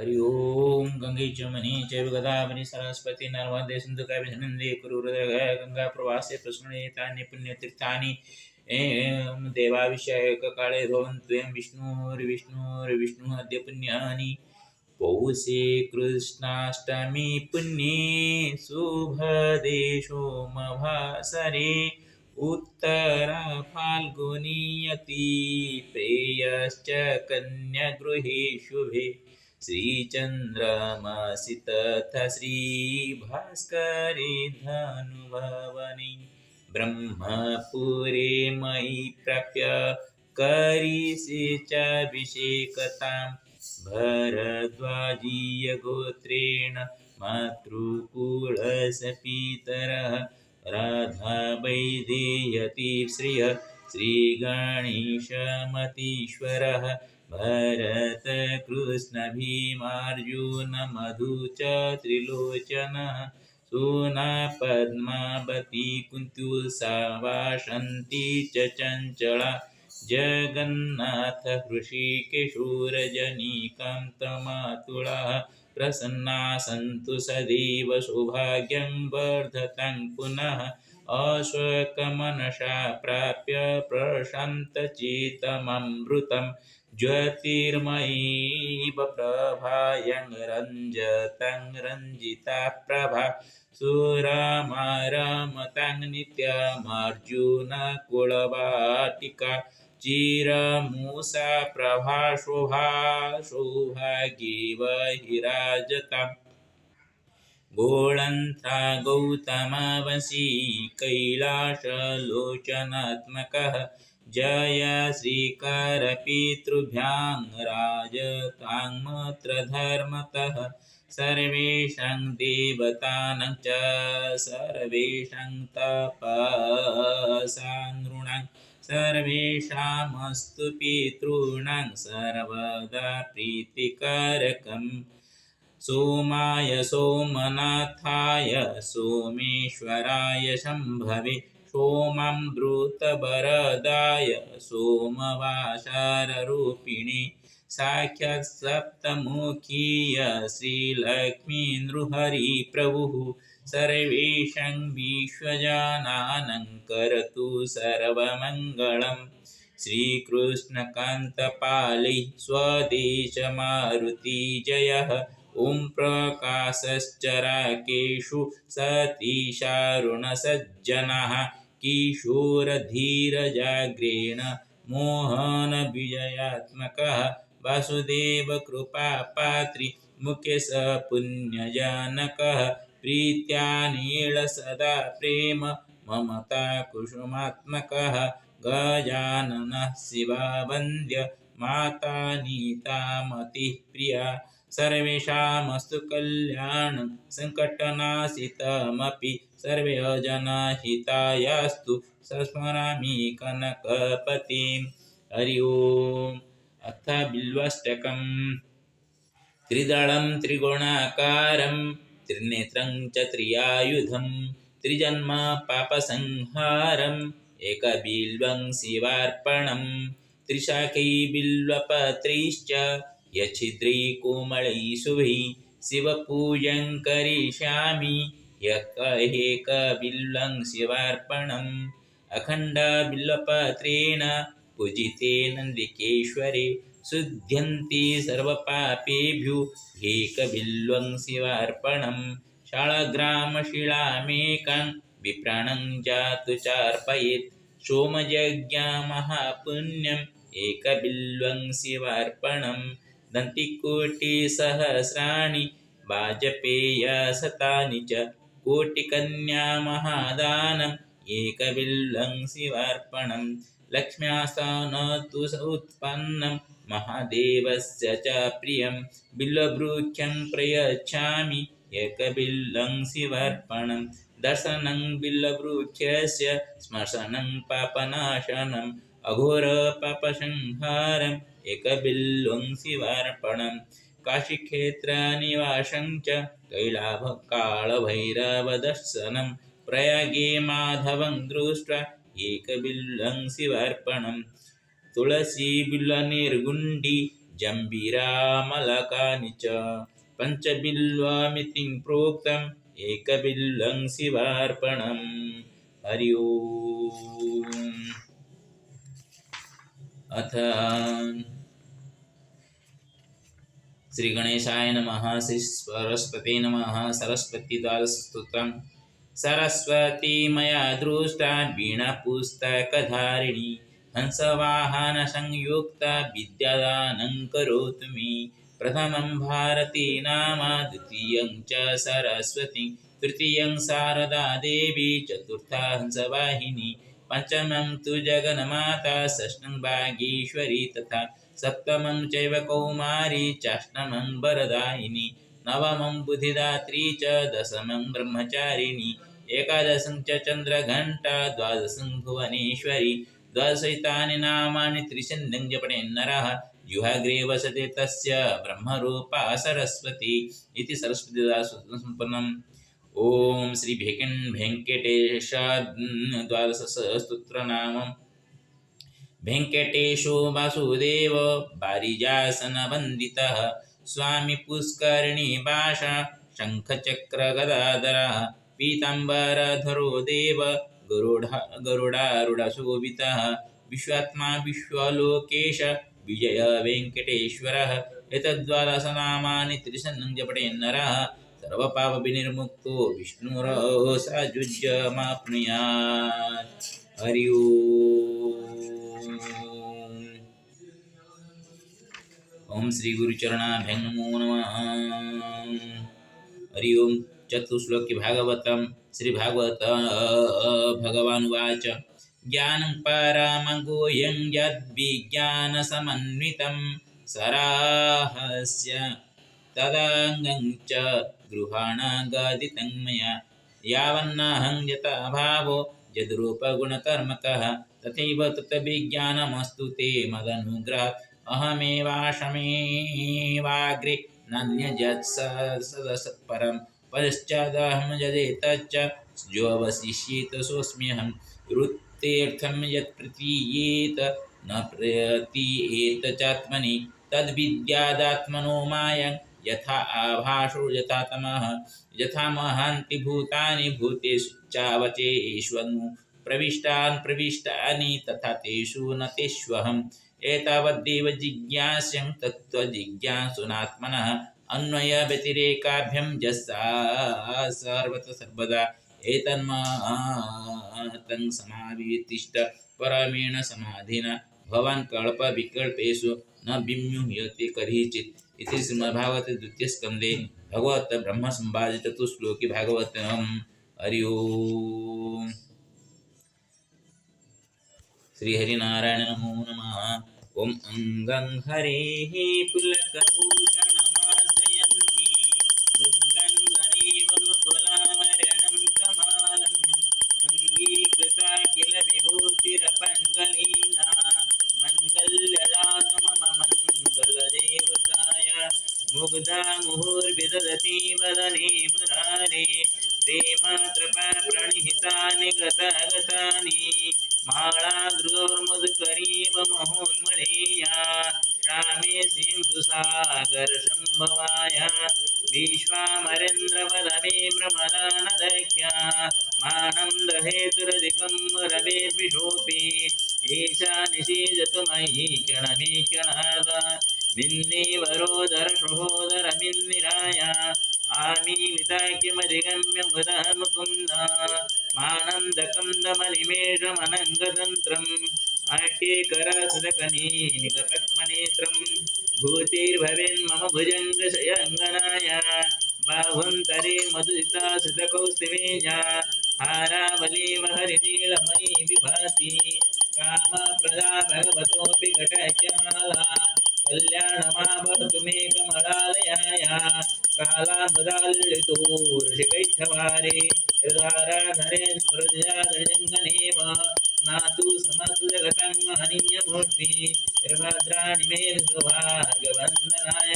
हरि ओम गंगे च मणि चैव गोदावरी सरस्वती नर्मदे सिन्धु कावेरी कुरु गंगा प्रवासे प्रस्मणे तानि पुण्यतीर्थानि एवं देवाभिषेककाले भवन्त्वं विष्णुर्विष्णुर्विष्णुः अद्य पुण्यानि। पौषे कृष्णाष्टमी पुण्ये शुभदे सोमभासरे उत्तरा फाल्गुनीयति प्रेयश्च कन्यागृहे शुभे। श्रीचन्द्रमासि तथा श्रीभास्करे धनुभवनि ब्रह्मपुरे मयि प्राप्य करिषे चाभिषेकतां भरद्वाजीयगोत्रेण मातृकुलस्य पितरः राधा वैदेयति श्रिय श्रीगणेशमतीश्वरः भरत कृष्ण भीमार्जुन मधुच च त्रिलोचनः सूना पद्मावती कुन्त्युषा वासन्ती च चञ्चला जगन्नाथ तमातुला प्रसन्ना सन्तु सदैव सौभाग्यं वर्धतं पुनः अश्वकमनशा प्राप्य प्रशान्तचित्तममृतं ज्योतिर्मयीव प्रभायं रञ्जतं रञ्जिता प्रभा सुरमारमतां नित्यमर्जुनकुलवाटिका चिरमूषा प्रभा, शोभा, सौभाग्येव हिराजताम् गोळन्त्रा गौतमवशी कैलासलोचनात्मकः जय श्रीकरपितृभ्यां राजताङ्मत्र धर्मतः सर्वेषां देवतानां च सर्वेषां तपसा नृणां सर्वेषामस्तु पितॄणां सर्वदा प्रीतिकारकम् सोमाय सोमनाथाय सोमेश्वराय शम्भवे सोममृतवरदाय सोमवासाररूपिणे साक्षात् सप्तमुखीय श्रीलक्ष्मी नृहरिप्रभुः सर्वेषां विश्वजानानं करतु सर्वमङ्गलम् श्रीकृष्णकान्तपालै स्वदेशमारुति जयः। ॐ प्रकाशश्चराकेषु सतीशारुणसज्जनः। किशोरधीरजाग्रेण मोहनविजयात्मकः वासुदेवकृपापात्रि मुकेश पुण्यजानकः प्रीत्या नीळ सदा प्रेम ममता कुसुमात्मकः गजाननः शिवावन्द्य माता नीतामतिः प्रिया। सर्वेषामस्तु कल्याणं सङ्कटनाशितमपि सर्वे जनाहितायास्तु स्मरामि कनकपतिं हरि ओम्। अथ बिल्वष्टकम्। त्रिदलं त्रिगुणाकारं त्रिनेत्रं च त्रियायुधं त्रिजन्म पापसंहारम्। एकबिल्वं शिवार्पणं त्रिशाखै बिल्वपत्रैश्च। यच्छिद्रै कोमलै शुभै। शिवपूजं करिष्यामि। एकबिल्वं शिवार्पणम् अखण्डबिल्वपत्रेण पूजिते नन्दिकेश्वरे शुद्ध्यन्ति सर्वपापेभ्यो एकबिल्वं शिवार्पणं शाळग्रामशिलामेकां विप्राणं जातु चार्पयेत् सोमयज्ञमहापुण्यम् एकबिल्वं शिवार्पणं दन्तिकोटिसहस्राणि वाजपेयशतानि च कोटिकन्यामहादानम् एकबिल्वं शिवार्पणं लक्ष्म्यास्तनतु उत्पन्नं महादेवस्य च प्रियं बिल्ववृक्षं प्रयच्छामि एकबिल्वं शिवार्पणं दर्शनं बिल्ववृक्षस्य स्मशनं पापनाशनम् अघोरपापसंहारम् एकबिल्वं शिवार्पणं काशीक्षेत्रनिवासं च कैलाभकालभैरवदर्शनं प्रयागे माधव दृष्ट्वा एकबिल्वं शिवार्पणं तुलसीबिल्वनिर्गुण्डी जम्बीरामलकानि च पञ्चबिल्वामिति प्रोक्तम् एकबिल्लं शिवार्पणम् हरि अथ श्री गणेशाय नमः श्री सरस्वती नमः सरस्वती सरस्वती मया दृष्टा वीणापुस्तकधारिणी हंसवाहनसंयुक्ता विद्यादानं करोतु मे। प्रथमं भारती नाम द्वितीयं च सरस्वती तृतीयं शारदा देवी चतुर्था हंसवाहिनी पञ्चमं तु जगन्माता षष्ठं वागीश्वरी तथा सप्तमं चैव कौमारी, चाष्टमं वरदायिनी, नवमं बुद्धिदात्री च, दशमं ब्रह्मचारिणी, एकादशं च चन्द्रघण्टा, द्वादशं भुवनेश्वरी, द्वादशैतानि नामानि त्रिशन्यं जपणेन्नरः जुहाग्रे वसते तस्य ब्रह्मरूपा सरस्वती इति सरस्वतीदासम्पन्नम् ॐ వెంకటేశో వాసుదేవ పారిజాసనవందిత స్వామి పుష్కరిణి భాష శంఖచక్ర గదాధర పీతాంబరధరో దేవ గరుడ గరుడారుడ శోభిత విశ్వాత్మా విశ్వలోకేశ విజయ వెంకటేశ్వర ఎతద్వాదసనామాని త్రిసన్నం జపటేన్నర సర్వపాప వినిర్ముక్తో విష్ణురో సాజుజ్యమాప్నుయా హరి ఓ ओम् ॐ श्रीगुरुचरणाभ्यं नमो नमः। हरि ओं चतुश्लोक्य भागवतं श्रीभागवत भगवानुवाच ज्ञानं परमगोयं यद्विज्ञानसमन्वितं सराहस्य तदङ्गं च गृहाण गदितं मया। यावन्नहं यथा भावो यद्रूपगुणकर्मकः, तथैव तत्विज्ञानमस्तु ते मदनुग्रहात् अहमेवाशमेवाग्रे नान्यजत् सदसत्परं पश्चादहं यदेतच्च जोऽवशिष्येत सोऽस्म्यहं वृत्तेऽर्थं यत् प्रतीयेत न प्रतीयेत चात्मनि तद्विद्यादात्मनो मायं यथा आभाषो यथा तमः यथा महान्ति भूतानि भूतेषु चावचेष्वनु प्रविष्टान् प्रविष्टानि तथा तेषु न तेष्वहम् एतावद्देव जिज्ञास्यं तत्त्वजिज्ञासुनात्मनः अन्वयव्यतिरेकाभ्यं यस्सा सर्वतः सर्वदा एतन्मातं समावितिष्ठ परमेण समाधिना भवान् कल्पविकल्पेषु न विम्युह्यते करीचित् इति श्रीमद्भागवते द्वितीयस्कन्धे भगवत् ब्रह्मसंवादे चतुश्लोकी भागवतम्। हरि ओम्। श्रीहरिनारायण नमो नमः ॐ अङ्गं हरेः पुलकभूषणमाश्रयन्ति भृङ्गङ्गनेव मुकुलावरणं कमालम् अङ्गीकृता किल विभूतिरपङ्गलीला मङ्गल्यदान मम मङ्गलदेवताय मुग्धा मुहुर्विदधति वदने मुरारे प्रेमकृपा प्रणिहितानि गतगतानि माळागृहोर्मुदकरीव महोन्मणेया श्यामे सिन्धुसागरसम्भवाय विश्वामरेन्द्रवदमे भ्रमदानदख्या मानन्दहेतुरधिकं रवेर्विशोऽपि एषा निषीदतु मयि क्षणमीक्षणाद निन्नेवरोदरशुभोदरमिन्निराय आमीलिताख्यमधिगम्य मुदा मुकुन्द मानन्दकन्दमनिमेषमनङ्गतन्त्रम् आख्येकरसुरकनीनिकपद्मनेत्रं भूतिर्भवेन्मम भुजङ्गशयङ्गनाय बाहुन्तरे मधुसिता सुतकौस्तुमेजा हारावलीव हरिनीलमयी विभाति कामप्रदा भगवतोऽपि घटैक्यमाला कल्याणमाभवतु मे कमलालयाय कालामुदालितो నాతు సమస్తు జగతం మహనీయమూర్తి నిర్భద్రాణి మేర్గవార్గవందనాయ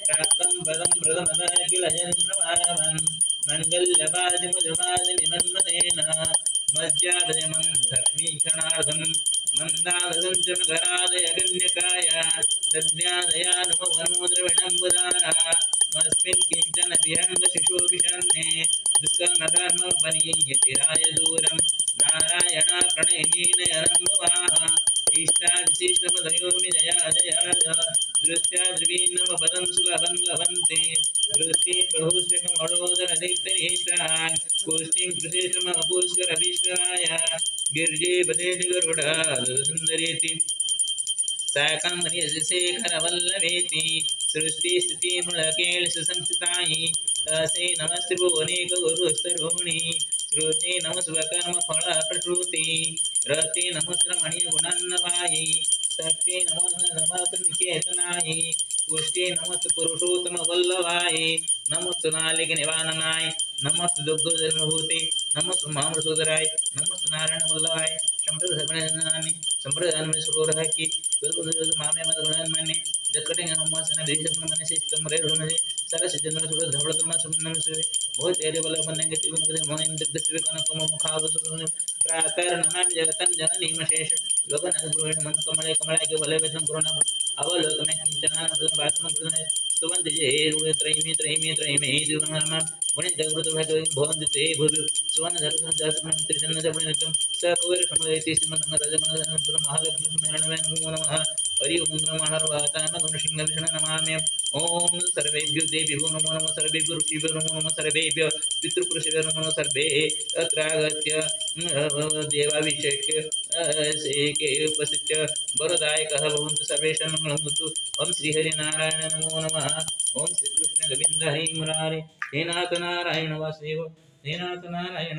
ప్రాప్తం పదం ప్రథమదఖిలయన్మామన్ మంగళ్యపాజముజమాదినిమన్మనేన మధ్యాదయమం ధర్మీకణార్థం మందాలసం చ మకరాదయ కన్యకాయ దద్యాదయానుమవనో ద్రవిణం బుధానా नमस्मिन् किंचन विहङ्गशिशुभिषन्ने दुष्कर्मकर्मपनीयचिराय दूरं नारायणा प्रणयनेन यरम्बुवाः इष्टाविशिष्टपदयोमि जया जया दृष्ट्या द्रवीन्नमपदं सुलभं लभन्ते। दृष्टि प्रभुश्रकमडोदरदीप्तनीष्टान् पुष्टिं कृषिश्रमपुष्करभीष्टाय गिर्जे पदेति गरुडा सुन्दरेति साकमनिशेखरवल्लभेति सृष्टिस्थितिमूलकेळ सुसंस्थितायि तसे नमस्त्रिभुवनेक गुरुस्तरुणि श्रुते नमस्वकर्मफलप्रसूति रते नमस्रमणीय गुणान्नवायि सत्ये नमः नमस्निकेतनाय पुष्टे नमस् पुरुषोत्तम वल्लभाय नमस्तु नालिक निवारणाय नमस्तु दुग्ध जन्मभूते नमस्तु मामृसोदराय नमस्तु नारायण वल्लभाय संप्रदानानि संप्रदान सुरोरः की गुरु मामे मदगुणान्मन्ये जत्कटे नमस्ते देशम मनसे तमरे रुमजे सारा सिद्धन सुर धवळतम सुमनम सुवे बहुत तेरे बल मन के जीवन पदे मोहिम दिग्दस्वे कन कम मुखाव सुन प्राकार नमामि जगतं जननी मशेष लोकन गुरुण मन कमले कमला के बले वेदन करुणा अवलोक में भवन्ति ते रजमन महालक्ष्मी हरि ओम नमः महारवातान गुणसिंह विष्णु नमाम्य ओम सर्वेभ्यो देवेभ्यो नमो नमः, सर्वेभ्यो ऋषिभ्यो नमो नमः, सर्वेभ्यो पितृपुरुषेभ्यो नमो नमः, सर्वे अत्रागत्य देवाभिषेक्य, सेके उपस्थित्य वरदायकः भवन्तु सर्वेषां मङ्गलमस्तु। ओम श्रीहरिनारायण नमो नमः। ओम श्रीकृष्ण गोविन्द हरि मुरारे। हे नाथ नारायण वासुदेव, हे नाथ नारायण